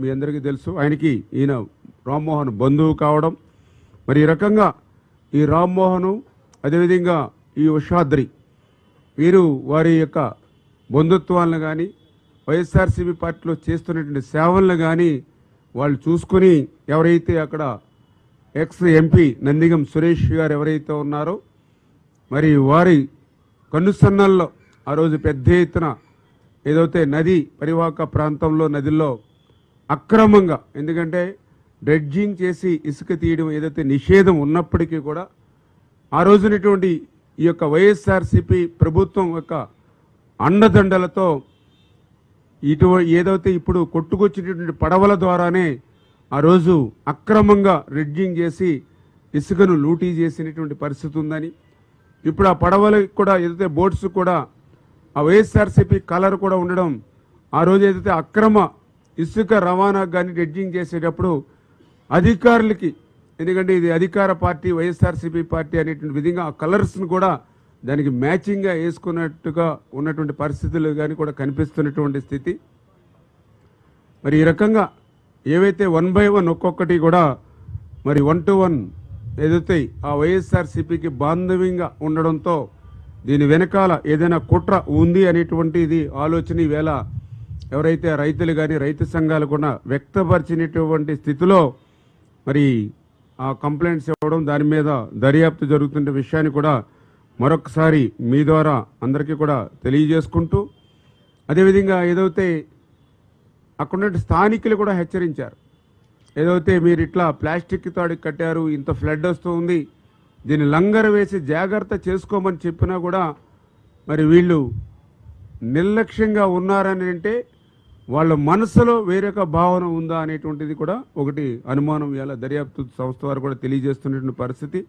మీ అందరికీ తెలుసు. ఆయనకి ఈయన రామ్మోహన్ బంధువు కావడం. మరి ఈ రకంగా ఈ రామ్మోహను అదేవిధంగా ఈ ఉషాద్రి వీరు వారి యొక్క బంధుత్వాలను కానీ వైఎస్ఆర్సీపీ పార్టీలో చేస్తున్నటువంటి సేవలను కానీ వాళ్ళు చూసుకుని ఎవరైతే అక్కడ ఎక్స్ ఎంపీ నందిగం సురేష్ గారు ఎవరైతే ఉన్నారో మరి వారి కన్నుసన్నల్లో ఆ రోజు పెద్ద ఎత్తున ఏదైతే నది పరివాహక ప్రాంతంలో నదిలో అక్రమంగా. ఎందుకంటే డ్రెడ్జింగ్ చేసి ఇసుక తీయడం ఏదైతే నిషేధం ఉన్నప్పటికీ కూడా ఆ రోజునటువంటి ఈ యొక్క వైఎస్ఆర్సిపి ప్రభుత్వం యొక్క అండదండలతో ఇటు ఏదైతే ఇప్పుడు కొట్టుకొచ్చినటువంటి పడవల ద్వారానే ఆ రోజు అక్రమంగా రెడ్జింగ్ చేసి ఇసుకను లూటీ చేసినటువంటి పరిస్థితి ఉందని. ఇప్పుడు ఆ పడవలకు కూడా ఏదైతే బోట్స్ కూడా ఆ వైఎస్ఆర్సీపీ కలర్ కూడా ఉండడం ఆ రోజు ఏదైతే అక్రమ ఇసుక రవాణాకు కానీ డెడ్జింగ్ చేసేటప్పుడు అధికారులకి ఎందుకంటే ఇది అధికార పార్టీ వైఎస్ఆర్సీపీ పార్టీ అనేటువంటి విధంగా ఆ కలర్స్ను కూడా దానికి మ్యాచింగ్గా వేసుకున్నట్టుగా ఉన్నటువంటి పరిస్థితులు కానీ కూడా కనిపిస్తున్నటువంటి స్థితి. మరి ఈ రకంగా ఏవైతే వన్ బై వన్ ఒక్కొక్కటి కూడా మరి వన్ టు వన్ ఎదుతాయి ఆ వైఎస్ఆర్సీపీకి బాంధవ్యంగా ఉండడంతో దీని వెనకాల ఏదైనా కుట్ర ఉంది అనేటువంటిది ఆలోచన ఈవేళ ఎవరైతే రైతులు కానీ రైతు సంఘాలు కూడా వ్యక్తపరిచినటువంటి స్థితిలో మరి ఆ కంప్లైంట్స్ ఇవ్వడం దాని మీద దర్యాప్తు జరుగుతున్న విషయాన్ని కూడా మరొకసారి మీ ద్వారా అందరికీ కూడా తెలియజేసుకుంటూ అదేవిధంగా ఏదైతే అక్కడ స్థానికులు కూడా హెచ్చరించారు. ఏదైతే మీరు ఇట్లా ప్లాస్టిక్ తాడు కట్టారు ఇంత ఫ్లడ్ వస్తుంది దీన్ని లంగర్ వేసి జాగ్రత్త చేసుకోమని చెప్పినా కూడా మరి వీళ్ళు నిర్లక్ష్యంగా ఉన్నారని అంటే వాళ్ళ మనసులో వేరొక భావన ఉందా అనేటువంటిది కూడా ఒకటి అనుమానం ఇవాళ దర్యాప్తు సంస్థ వారు కూడా తెలియజేస్తున్నటువంటి పరిస్థితి.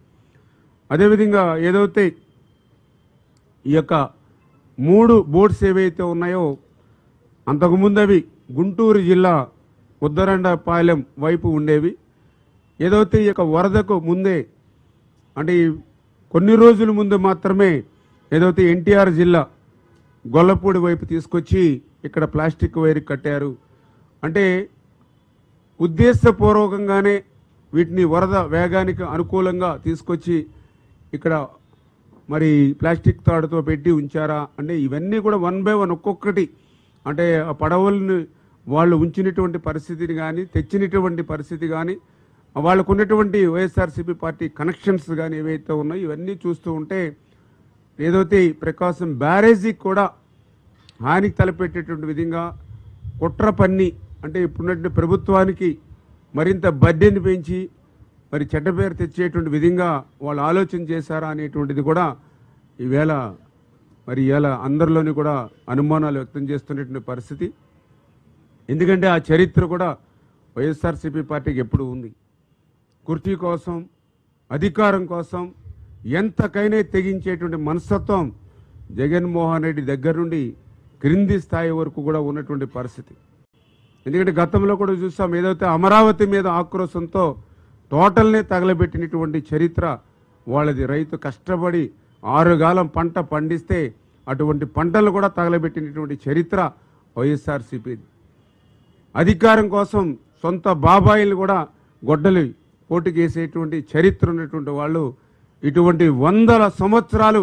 అదేవిధంగా ఏదైతే ఈ యొక్క మూడు బోట్స్ ఏవైతే ఉన్నాయో అంతకుముందు అవి గుంటూరు జిల్లా ఉద్దరండపాలెం వైపు ఉండేవి. ఏదైతే ఈ యొక్క వరదకు ముందే అంటే కొన్ని రోజుల ముందు మాత్రమే ఏదైతే ఎన్టీఆర్ జిల్లా గొల్లపూడి వైపు తీసుకొచ్చి ఇక్కడ ప్లాస్టిక్ వైర్ కట్టారు. అంటే ఉద్దేశపూర్వకంగానే వీటిని వరద వేగానికి అనుకూలంగా తీసుకొచ్చి ఇక్కడ మరి ప్లాస్టిక్ తాడుతో పెట్టి ఉంచారా అంటే ఇవన్నీ కూడా వన్ బై వన్ ఒక్కొక్కటి. అంటే ఆ పడవలను వాళ్ళు ఉంచినటువంటి పరిస్థితిని కానీ తెచ్చినటువంటి పరిస్థితి కానీ వాళ్ళకు ఉన్నటువంటి వైఎస్ఆర్సీపీ పార్టీ కనెక్షన్స్ కానీ ఏవైతే ఉన్నాయో ఇవన్నీ చూస్తూ ఉంటే ఏదైతే ప్రకాశం బ్యారేజీకి కూడా హానికి తలపెట్టేటువంటి విధంగా కుట్ర పన్ని అంటే ఇప్పుడున్నటువంటి ప్రభుత్వానికి మరింత బడ్డెని పెంచి మరి చెడ్డ పేరు తెచ్చేటువంటి విధంగా వాళ్ళు ఆలోచన చేశారా అనేటువంటిది కూడా ఈవేళ మరి ఇవాళ అందరిలోని కూడా అనుమానాలు వ్యక్తం చేస్తున్నటువంటి పరిస్థితి. ఎందుకంటే ఆ చరిత్ర కూడా వైఎస్ఆర్సీపీ పార్టీకి ఎప్పుడు ఉంది. కుర్చీ కోసం అధికారం కోసం ఎంతకైనా తెగించేటువంటి మనస్తత్వం జగన్మోహన్ రెడ్డి దగ్గర నుండి క్రింది స్థాయి వరకు కూడా ఉన్నటువంటి పరిస్థితి. ఎందుకంటే గతంలో కూడా చూసాం ఏదైతే అమరావతి మీద ఆక్రోశంతో తోటల్ని తగలబెట్టినటువంటి చరిత్ర వాళ్ళది. రైతు కష్టపడి ఆరుగాలం పంట పండిస్తే అటువంటి పంటలు కూడా తగలబెట్టినటువంటి చరిత్ర వైఎస్ఆర్సీపీది. అధికారం కోసం సొంత బాబాయిలు కూడా గొడ్డలి పోటీకేసేటువంటి చరిత్ర ఉన్నటువంటి వాళ్ళు ఇటువంటి వందల సంవత్సరాలు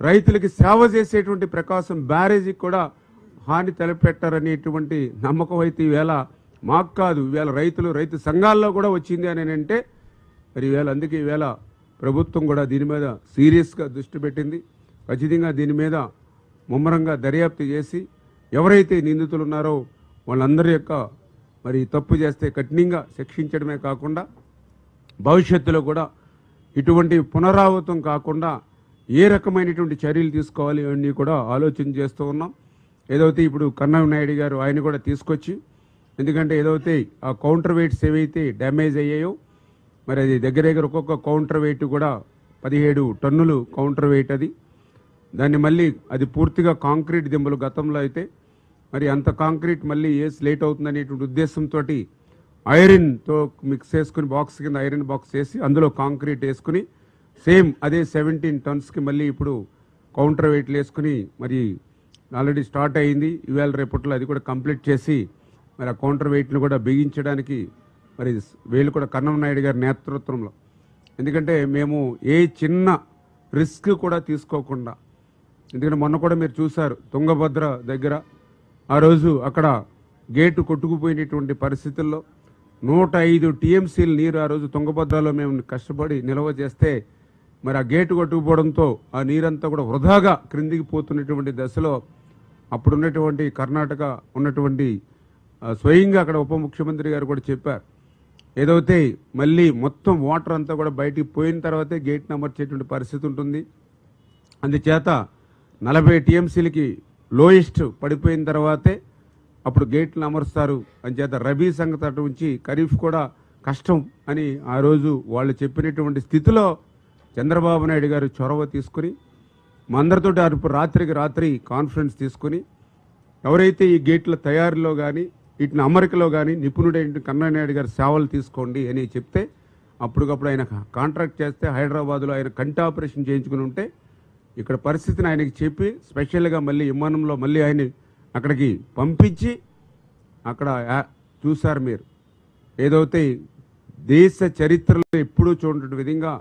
రైతులకి సేవ చేసేటువంటి ప్రకాశం బ్యారేజీకి కూడా హాని తలపెట్టారనేటువంటి నమ్మకం అయితే ఈవేళ మాకు కాదు. ఈవేళ రైతులు రైతు సంఘాల్లో కూడా వచ్చింది అని అంటే మరి ఈవేళ అందుకే ఈవేళ ప్రభుత్వం కూడా దీని మీద సీరియస్గా దృష్టి పెట్టింది. ఖచ్చితంగా దీని మీద ముమ్మరంగా దర్యాప్తు చేసి ఎవరైతే నిందితులు ఉన్నారో వాళ్ళందరి యొక్క మరి తప్పు చేస్తే కఠినంగా శిక్షించడమే కాకుండా భవిష్యత్తులో కూడా ఇటువంటి పునరావృతం కాకుండా ఏ రకమైనటువంటి చర్యలు తీసుకోవాలి ఇవన్నీ కూడా ఆలోచన చేస్తూ ఉన్నాం. ఏదైతే ఇప్పుడు కన్నవ నాయుడు గారు ఆయన కూడా తీసుకొచ్చి ఎందుకంటే ఏదైతే ఆ కౌంటర్ వెయిట్స్ ఏవైతే డ్యామేజ్ అయ్యాయో మరి అది దగ్గర దగ్గర ఒక్కొక్క కౌంటర్ వెయిట్ కూడా పదిహేడు టన్నులు కౌంటర్ వెయిట్ అది. దాన్ని మళ్ళీ అది పూర్తిగా కాంక్రీట్ దింబలు గతంలో అయితే మరి అంత కాంక్రీట్ మళ్ళీ వేసి లేట్ అవుతుందనేటువంటి ఉద్దేశంతో ఐరన్తో మిక్స్ చేసుకుని బాక్స్ కింద ఐరన్ బాక్స్ వేసి అందులో కాంక్రీట్ వేసుకుని సేమ్ అదే సెవెంటీన్ టన్స్కి మళ్ళీ ఇప్పుడు కౌంటర్ వెయిట్లు వేసుకుని మరి ఆల్రెడీ స్టార్ట్ అయింది. ఇవాళ రేపట్లో అది కూడా కంప్లీట్ చేసి మరి ఆ కౌంటర్ వెయిట్ను కూడా బిగించడానికి మరి వీళ్ళు కూడా కన్నం నాయుడు గారి నేతృత్వంలో. ఎందుకంటే మేము ఏ చిన్న రిస్క్ కూడా తీసుకోకుండా ఎందుకంటే మొన్న కూడా మీరు చూశారు తుంగభద్ర దగ్గర ఆ రోజు అక్కడ గేటు కొట్టుకుపోయినటువంటి పరిస్థితుల్లో నూట ఐదు టీఎంసీలు నీరు ఆ రోజు తుంగభద్రలో మేము కష్టపడి నిల్వ చేస్తే మరి ఆ గేటు కొట్టుకుపోవడంతో ఆ నీరంతా కూడా వృధాగా క్రిందికి పోతున్నటువంటి దశలో అప్పుడున్నటువంటి కర్ణాటక ఉన్నటువంటి స్వయంగా అక్కడ ఉప ముఖ్యమంత్రి గారు కూడా చెప్పారు. ఏదైతే మళ్ళీ మొత్తం వాటర్ అంతా కూడా బయటికి పోయిన తర్వాతే గేట్ అమర్చేటువంటి పరిస్థితి ఉంటుంది. అందుచేత నలభై టీఎంసీలకి లోయెస్ట్ పడిపోయిన తర్వాతే అప్పుడు గేట్లు అమరుస్తారు అంచేత రబీ సంగతి అటు ఉంచి ఖరీఫ్ కూడా కష్టం అని ఆ రోజు వాళ్ళు చెప్పినటువంటి స్థితిలో చంద్రబాబు నాయుడు గారు చొరవ తీసుకుని మా అందరితోటి అరుపు రాత్రికి రాత్రి కాన్ఫరెన్స్ తీసుకుని ఎవరైతే ఈ గేట్ల తయారీలో కానీ వీటిని అమరికలో కానీ నిపుణుడైన కన్నానాయుడు గారి సేవలు తీసుకోండి అని చెప్తే అప్పటికప్పుడు ఆయన కాంట్రాక్ట్ చేస్తే హైదరాబాద్లో ఆయన కంటి ఆపరేషన్ చేయించుకుని ఉంటే ఇక్కడ పరిస్థితిని ఆయనకి చెప్పి స్పెషల్గా మళ్ళీ విమానంలో మళ్ళీ ఆయన అక్కడికి పంపించి అక్కడ చూశారు మీరు. ఏదైతే దేశ చరిత్రలో ఎప్పుడూ చూడటం విధంగా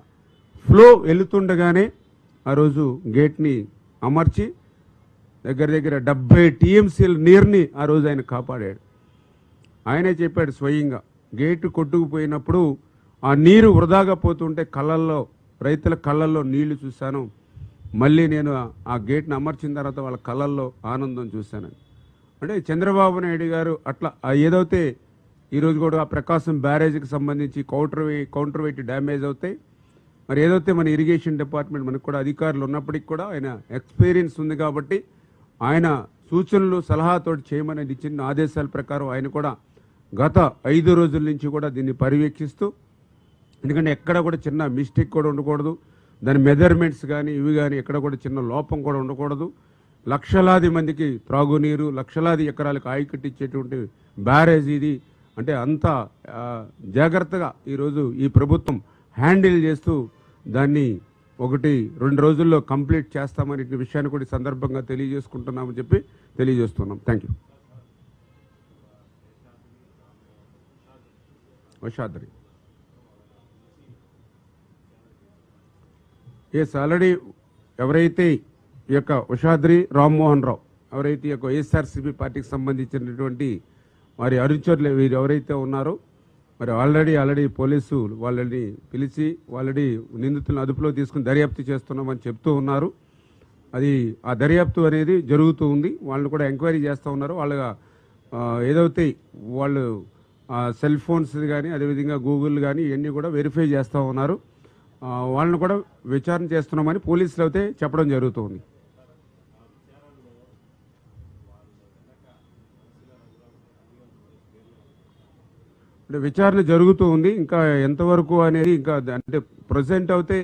ఫ్లో వెళుతుండగానే ఆ రోజు గేట్ని అమర్చి దగ్గర దగ్గర డెబ్బై టీఎంసీల నీరుని ఆ రోజు ఆయన కాపాడాడు. ఆయనే చెప్పాడు స్వయంగా గేటు కొట్టుకుపోయినప్పుడు ఆ నీరు వృధాగా పోతుంటే కళ్ళల్లో రైతుల కళ్ళల్లో నీళ్ళు చూశాను. మళ్ళీ నేను ఆ- గేట్ని అమర్చిన తర్వాత వాళ్ళ కళ్ళల్లో ఆనందం చూశాను. అంటే చంద్రబాబు నాయుడు గారు అట్లా ఏదైతే ఈరోజు కూడా ఆ ప్రకాశం బ్యారేజ్కి సంబంధించి counter way counter weight damage అవుతాయి మరి ఏదైతే మన ఇరిగేషన్ డిపార్ట్మెంట్ మనకు కూడా అధికారులు ఉన్నప్పటికీ కూడా ఆయన ఎక్స్పీరియన్స్ ఉంది కాబట్టి ఆయన సూచనలు సలహాతోటి చేయమని ఇచ్చిన ఆదేశాల ప్రకారం ఆయన కూడా గత ఐదు రోజుల నుంచి కూడా దీన్ని పర్యవేక్షిస్తూ ఎందుకంటే ఎక్కడ కూడా చిన్న మిస్టేక్ కూడా ఉండకూడదు. దాని మెజర్మెంట్స్ కానీ ఇవి కానీ ఎక్కడ కూడా చిన్న లోపం కూడా ఉండకూడదు. లక్షలాది మందికి త్రాగునీరు లక్షలాది ఎకరాలకు ఆయి కట్టించేటువంటి బ్యారేజ్ ఇది. అంటే అంత జాగ్రత్తగా ఈరోజు ఈ ప్రభుత్వం హ్యాండిల్ చేస్తూ దాన్ని ఒకటి రెండు రోజుల్లో కంప్లీట్ చేస్తామని విషయాన్ని కూడా సందర్భంగా తెలియజేసుకుంటున్నామని చెప్పి తెలియజేస్తున్నాం. Thank you Vasadri. Yes already ఎవరైతే ఈ యొక్క ఉషాద్రి రామ్మోహన్ రావు ఎవరైతే ఈ యొక్క వైఎస్ఆర్సీపీ పార్టీకి సంబంధించినటువంటి వారి అనుచరులు వీరు ఎవరైతే ఉన్నారో మరి ఆల్రెడీ ఆల్రెడీ పోలీసు వాళ్ళని పిలిచి ఆల్రెడీ నిందితులను అదుపులో తీసుకుని దర్యాప్తు చేస్తున్నామని చెప్తూ ఉన్నారు. అది ఆ దర్యాప్తు అనేది జరుగుతూ ఉంది. వాళ్ళని కూడా ఎంక్వైరీ చేస్తూ ఉన్నారు. వాళ్ళ ఏదైతే వాళ్ళు సెల్ ఫోన్స్ కానీ అదేవిధంగా గూగుల్ కానీ ఇవన్నీ కూడా వెరిఫై చేస్తూ ఉన్నారు. వాళ్ళని కూడా విచారణ చేస్తున్నామని పోలీసులు అయితే చెప్పడం జరుగుతుంది అంటే విచారణ జరుగుతూ ఉంది. ఇంకా ఎంతవరకు అనేది ఇంకా అంటే ప్రజెంట్ అయితే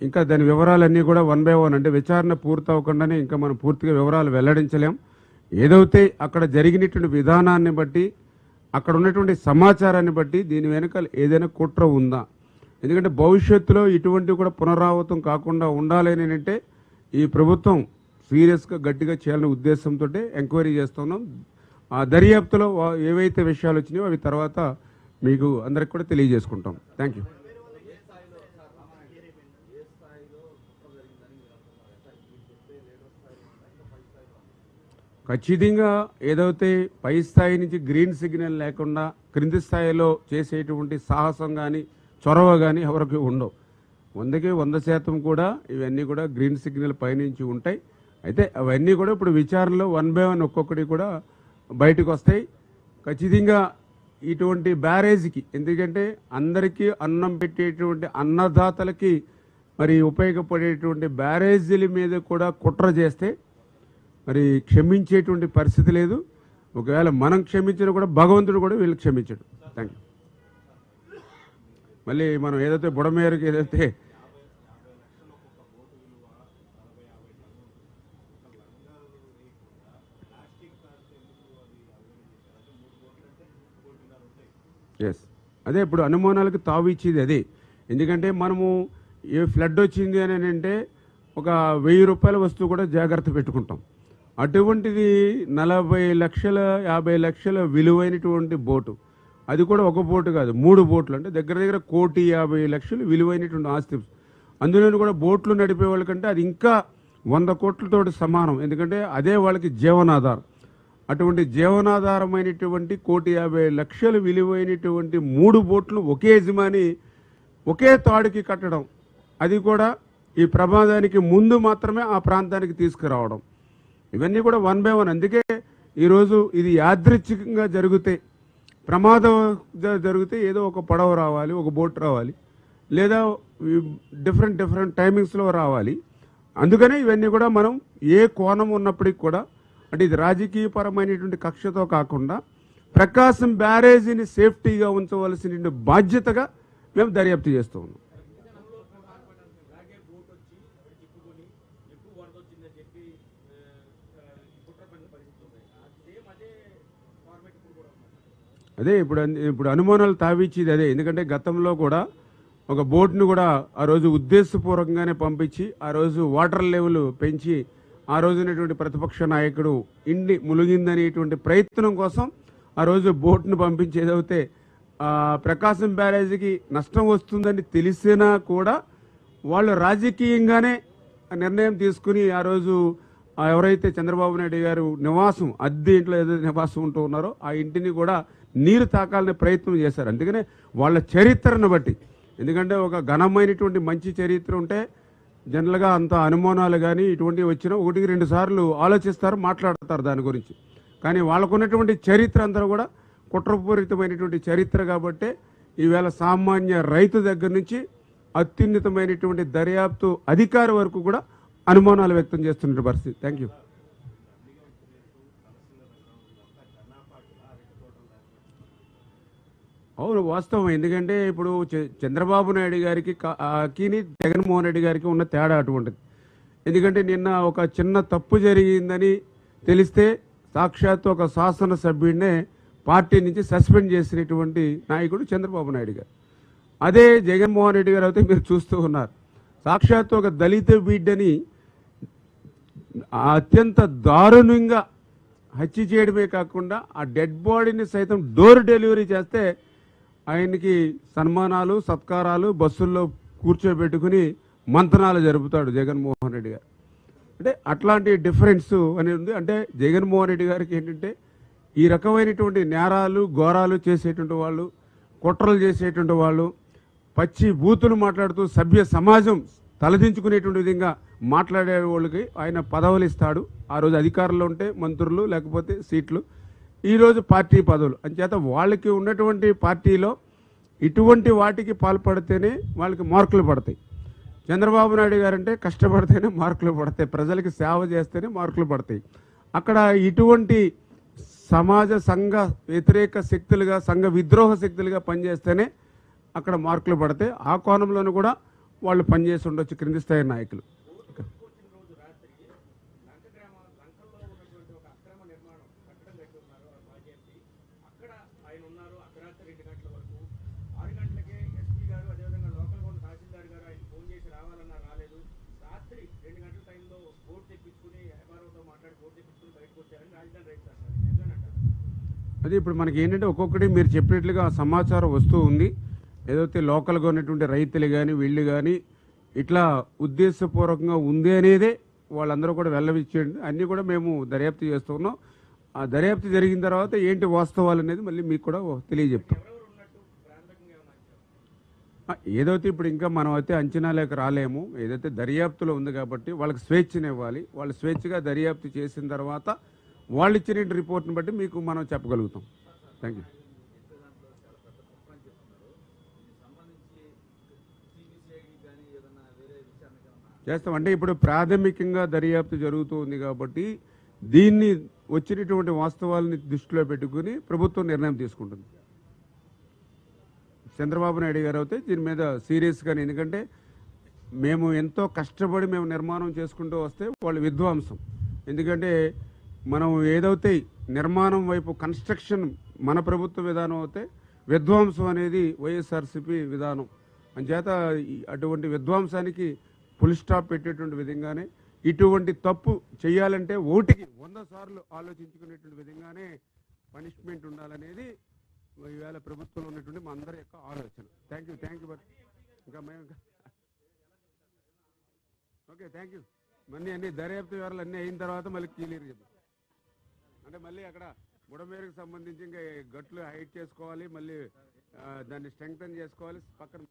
ఇంకా దాని వివరాలన్నీ కూడా వన్ బై వన్ అంటే విచారణ పూర్తి అవ్వకుండానే ఇంకా మనం పూర్తిగా వివరాలు వెల్లడించలేం. ఏదైతే అక్కడ జరిగినటువంటి విధానాన్ని బట్టి అక్కడ ఉన్నటువంటి సమాచారాన్ని బట్టి దీని వెనుక ఏదైనా కుట్ర ఉందా? ఎందుకంటే భవిష్యత్తులో ఇటువంటివి కూడా పునరావృతం కాకుండా ఉండాలి అని అంటే ఈ ప్రభుత్వం సీరియస్గా గట్టిగా చేయాలనే ఉద్దేశంతో ఎంక్వైరీ చేస్తున్నాం. ఆ దర్యాప్తులో ఏవైతే విషయాలు వచ్చినాయో అవి తర్వాత మీకు అందరికి కూడా తెలియజేసుకుంటాం. థ్యాంక్ యూ ఖచ్చితంగా ఏదైతే పై స్థాయి నుంచి గ్రీన్ సిగ్నల్ లేకుండా క్రింది స్థాయిలో చేసేటువంటి సాహసం కానీ చొరవ కానీ ఎవరికి ఉండవు. వందకి వంద శాతం కూడా ఇవన్నీ కూడా గ్రీన్ సిగ్నల్ పైనుంచి ఉంటాయి. అయితే అవన్నీ కూడా ఇప్పుడు విచారణలో వన్ బై వన్ ఒక్కొక్కటి కూడా బయటకు వస్తాయి ఖచ్చితంగా ఇటువంటి బ్యారేజ్కి ఎందుకంటే అందరికీ అన్నం పెట్టేటువంటి అన్నదాతలకి మరి ఉపయోగపడేటువంటి బ్యారేజీల మీద కూడా కుట్ర చేస్తే మరి క్షమించేటువంటి పరిస్థితి లేదు. ఒకవేళ మనం క్షమించినా కూడా భగవంతుడు కూడా వీళ్ళు క్షమించడు. థ్యాంక్ యూ మళ్ళీ మనం ఏదైతే బుడమేరకు ఏదైతే ఎస్ అదే ఇప్పుడు అనుమానాలకు తావు ఇచ్చేది అదే. ఎందుకంటే మనము ఏ ఫ్లడ్ వచ్చింది అని అంటే ఒక వెయ్యి రూపాయల వస్తువు కూడా జాగ్రత్త పెట్టుకుంటాం. అటువంటిది నలభై లక్షల యాభై లక్షల విలువైనటువంటి బోటు. అది కూడా ఒక బోటు కాదు మూడు బోట్లు. అంటే దగ్గర దగ్గర కోటి యాభై లక్షలు విలువైనటువంటి ఆస్తి. అందులోనూ కూడా బోట్లు నడిపే వాళ్ళకంటే అది ఇంకా వంద కోట్లతోటి సమానం. ఎందుకంటే అదే వాళ్ళకి జీవనాధారం. అటువంటి జీవనాధారమైనటువంటి కోటి యాభై లక్షలు విలువైనటువంటి మూడు బోట్లు ఒకే యజమాని ఒకే తాడుకి కట్టడం అది కూడా ఈ ప్రమాదానికి ముందు మాత్రమే ఆ ప్రాంతానికి తీసుకురావడం. ఇవన్నీ కూడా వన్ బై వన్. అందుకే ఈరోజు ఇది యాదృచ్ఛికంగా జరిగితే ప్రమాదం జరిగితే ఏదో ఒక పడవ రావాలి ఒక బోట్ రావాలి లేదా డిఫరెంట్ డిఫరెంట్ టైమింగ్స్లో రావాలి. అందుకనే ఇవన్నీ కూడా మనం ఏ కోణం ఉన్నప్పటికీ కూడా అంటే ఇది రాజకీయపరమైనటువంటి కక్షతో కాకుండా ప్రకాశం బ్యారేజీని సేఫ్టీగా ఉంచవలసిన బాధ్యతగా మేము దర్యాప్తు చేస్తూ ఉన్నాం. అదే ఇప్పుడు ఇప్పుడు అనుమానాలు తావిచ్చేది అదే. ఎందుకంటే గతంలో కూడా ఒక బోట్ను కూడా ఆ రోజు ఉద్దేశపూర్వకంగానే పంపించి ఆ రోజు వాటర్ లెవెల్ పెంచి ఆ రోజునటువంటి ప్రతిపక్ష నాయకుడు ఇండి ములిగిందనేటువంటి ప్రయత్నం కోసం ఆ రోజు బోట్ను పంపించేదైతే ప్రకాశం బ్యారేజీకి నష్టం వస్తుందని తెలిసినా కూడా వాళ్ళు రాజకీయంగానే నిర్ణయం తీసుకుని ఆ రోజు ఎవరైతే చంద్రబాబు నాయుడు గారు నివాసం అద్దె ఇంట్లో ఏదైతే నివాసం ఉంటూ ఉన్నారో ఆ ఇంటిని కూడా నీరు తాకాలనే ప్రయత్నం చేశారు. అందుకనే వాళ్ళ చరిత్రను బట్టి ఎందుకంటే ఒక ఘనమైనటువంటి మంచి చరిత్ర ఉంటే జనరల్గా అంత అనుమానాలు కానీ ఇటువంటివి వచ్చినా ఒకటికి రెండు సార్లు ఆలోచిస్తారు మాట్లాడతారు దాని గురించి. కానీ వాళ్ళకున్నటువంటి చరిత్ర అంతా కూడా కుట్రపూరితమైనటువంటి చరిత్ర కాబట్టే ఈవేళ సామాన్య రైతు దగ్గర నుంచి అత్యున్నతమైనటువంటి దర్యాప్తు అధికారి వరకు కూడా అనుమానాలు వ్యక్తం చేస్తున్న పరిస్థితి. థ్యాంక్ యూ అవును వాస్తవం. ఎందుకంటే ఇప్పుడు చ- చంద్రబాబు నాయుడు గారికి కాకిని కీని జగన్మోహన్ రెడ్డి గారికి ఉన్న తేడా అటువంటిది. ఎందుకంటే నిన్న ఒక చిన్న తప్పు జరిగిందని తెలిస్తే సాక్షాత్తు ఒక శాసనసభ్యుడినే పార్టీ నుంచి సస్పెండ్ చేసినటువంటి నాయకుడు చంద్రబాబు నాయుడు గారు. అదే జగన్మోహన్ రెడ్డి గారు అయితే మీరు చూస్తూ ఉన్నారు. సాక్షాత్తు ఒక దళిత బిడ్డని అత్యంత దారుణంగా హత్య చేయడమే కాకుండా ఆ డెడ్ బాడీని సైతం డోర్ డెలివరీ చేస్తే ఆయనకి సన్మానాలు సత్కారాలు బస్సుల్లో కూర్చోబెట్టుకుని మంతనాలు జరుపుతాడు జగన్మోహన్ రెడ్డి గారు. అంటే అట్లాంటి డిఫరెన్స్ అనేది ఉంది. అంటే జగన్మోహన్ రెడ్డి గారికి ఏంటంటే ఈ రకమైనటువంటి నేరాలు ఘోరాలు చేసేటువంటి వాళ్ళు కుట్రలు చేసేటువంటి వాళ్ళు పచ్చి బూతులు మాట్లాడుతూ సభ్య సమాజం తలదించుకునేటువంటి విధంగా మాట్లాడే వాళ్ళకి ఆయన పదవులు ఇస్తాడు. ఆ రోజు అధికారంలో ఉంటే మంత్రులు లేకపోతే సీట్లు. ఈరోజు పార్టీ పదవులు. అంచేత వాళ్ళకి ఉన్నటువంటి పార్టీలో ఇటువంటి వాటికి పాల్పడితేనే వాళ్ళకి మార్కులు పడతాయి. చంద్రబాబు నాయుడు గారంటే కష్టపడితేనే మార్కులు పడతాయి. ప్రజలకి సేవ చేస్తేనే మార్కులు పడతాయి. అక్కడ ఇటువంటి సమాజ సంఘ వ్యతిరేక శక్తులుగా సంఘ విద్రోహ శక్తులుగా పనిచేస్తేనే అక్కడ మార్కులు పడతాయి. ఆ కోణంలోనూ కూడా వాళ్ళు పనిచేసి ఉండొచ్చు క్రింది స్థాయి నాయకులు అక్కడ ఆయన ఉన్నారు అర్ధరాత్రి రెండు గంటల వరకు ఆరు గంటలకే ఎస్పీ గారు అదేవిధంగా లోకల్ ఉన్న తహసీల్దార్ గారు ఆయన ఫోన్ చేసి రావాలన్నా రాలేదు రాత్రి రెండు గంటల టైంలో బోర్డు తెప్పించుకుని వ్యాపారంతో మాట్లాడి బోర్డు తెప్పించుకుని బయటకు వచ్చారని రాజధాని రైతు అంటారు నిజమేనంటారు అది ఇప్పుడు మనకి ఏంటంటే ఒక్కొక్కటి మీరు చెప్పినట్లుగా సమాచారం వస్తూ ఉంది. ఏదైతే లోకల్గా ఉన్నటువంటి రైతులు కానీ వీళ్ళు కానీ ఇట్లా ఉద్దేశపూర్వకంగా ఉంది అనేదే వాళ్ళందరూ కూడా వెళ్ళవిచ్చేయండి అన్నీ కూడా మేము దర్యాప్తు చేస్తున్నాం. ఆ దర్యాప్తు జరిగిన తర్వాత ఏంటి వాస్తవాలు అనేది మళ్ళీ మీకు కూడా తెలియజెప్తాం. ఏదైతే ఇప్పుడు ఇంకా మనం అయితే అంచనాలకు రాలేము ఏదైతే దర్యాప్తులో ఉంది కాబట్టి వాళ్ళకి స్వేచ్ఛనివ్వాలి వాళ్ళు స్వేచ్ఛగా దర్యాప్తు చేసిన తర్వాత వాళ్ళు ఇచ్చిన రిపోర్ట్ని బట్టి మీకు మనం చెప్పగలుగుతాం. థ్యాంక్ యూ చేస్తాం. అంటే ఇప్పుడు ప్రాథమికంగా దర్యాప్తు జరుగుతూ ఉంది కాబట్టి దీన్ని వచ్చినటువంటి వాస్తవాలని దృష్టిలో పెట్టుకుని ప్రభుత్వం నిర్ణయం తీసుకుంటుంది. చంద్రబాబు నాయుడు గారు అయితే దీని మీద సీరియస్గా ఎందుకంటే మేము ఎంతో కష్టపడి మేము నిర్మాణం చేసుకుంటూ వస్తే వాళ్ళు విధ్వంసం. ఎందుకంటే మనం ఏదైతే నిర్మాణం వైపు కన్స్ట్రక్షన్ మన ప్రభుత్వ విధానం అయితే విధ్వంసం అనేది వైఎస్ఆర్సిపి విధానం. అంచేత అటువంటి విధ్వంసానికి ఫుల్ స్టాప్ పెట్టేటువంటి విధంగానే ఇటువంటి తప్పు చేయాలంటే ఓటికి వంద సార్లు ఆలోచించుకునేటువంటి విధంగానే పనిష్మెంట్ ఉండాలనేది ఈవేళ ప్రభుత్వంలో ఉన్నటువంటి మా అందరి యొక్క ఆలోచన. Thank you thank you but ఇంకా మేము ఓకే థ్యాంక్ యూ మళ్ళీ అన్ని దర్యాప్తు వివరాలు అన్నీ అయిన తర్వాత మళ్ళీ క్లియర్ చెప్తాం అంటే మళ్ళీ అక్కడ బుడమేరుకు సంబంధించి ఇంకా గట్లు హైట్ చేసుకోవాలి మళ్ళీ దాన్ని స్ట్రెంగ్తన్ చేసుకోవాలి పక్కన